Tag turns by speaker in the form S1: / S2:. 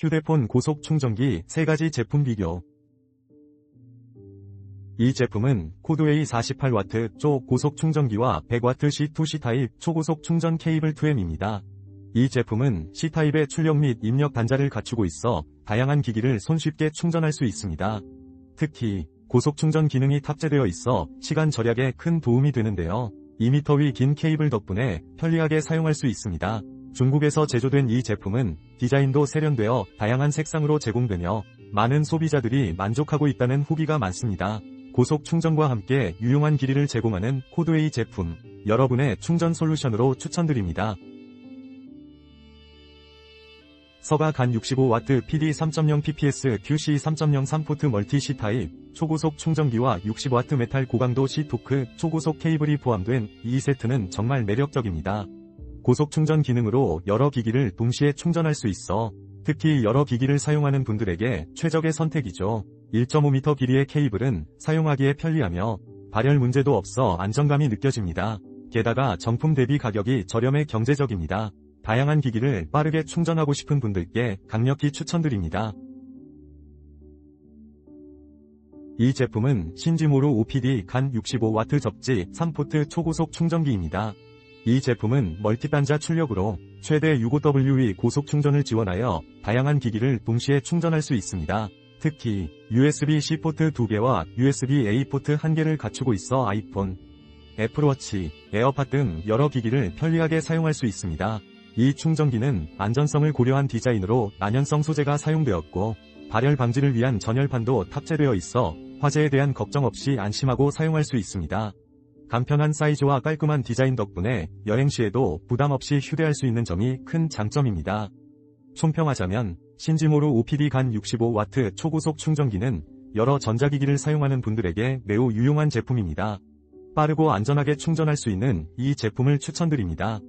S1: 휴대폰 고속 충전기 3가지 제품 비교. 이 제품은 코드웨이 48W 쪽 고속 충전기와 100W C2C 타입 초고속 충전 케이블 2M입니다. 이 제품은 C타입의 출력 및 입력 단자를 갖추고 있어 다양한 기기를 손쉽게 충전할 수 있습니다. 특히 고속 충전 기능이 탑재되어 있어 시간 절약에 큰 도움이 되는데요. 2m 위 긴 케이블 덕분에 편리하게 사용할 수 있습니다. 중국에서 제조된 이 제품은 디자인도 세련되어 다양한 색상으로 제공되며 많은 소비자들이 만족하고 있다는 후기가 많습니다. 고속 충전과 함께 유용한 길이를 제공하는 코드웨이 제품, 여러분의 충전 솔루션으로 추천드립니다. 서가 간 65W PD 3.0 PPS QC 3.0 3포트 멀티 C 타입 초고속 충전기와 60W 메탈 고강도 C 토크 초고속 케이블이 포함된 이 세트는 정말 매력적입니다. 고속 충전 기능으로 여러 기기를 동시에 충전할 수 있어 특히 여러 기기를 사용하는 분들에게 최적의 선택이죠. 1.5m 길이의 케이블은 사용하기에 편리하며 발열 문제도 없어 안정감이 느껴집니다. 게다가 정품 대비 가격이 저렴해 경제적입니다. 다양한 기기를 빠르게 충전하고 싶은 분들께 강력히 추천드립니다. 이 제품은 신지모로 OPD 간 65W 접지 3포트 초고속 충전기입니다. 이 제품은 멀티단자 출력으로 최대 65W 고속 충전을 지원하여 다양한 기기를 동시에 충전할 수 있습니다. 특히 USB-C 포트 2개와 USB-A 포트 1개를 갖추고 있어 아이폰, 애플워치, 에어팟 등 여러 기기를 편리하게 사용할 수 있습니다. 이 충전기는 안전성을 고려한 디자인으로 난연성 소재가 사용되었고 발열 방지를 위한 전열판도 탑재되어 있어 화재에 대한 걱정 없이 안심하고 사용할 수 있습니다. 간편한 사이즈와 깔끔한 디자인 덕분에 여행 시에도 부담 없이 휴대할 수 있는 점이 큰 장점입니다. 총평하자면 신지모로 OPD 간 65W 초고속 충전기는 여러 전자기기를 사용하는 분들에게 매우 유용한 제품입니다. 빠르고 안전하게 충전할 수 있는 이 제품을 추천드립니다.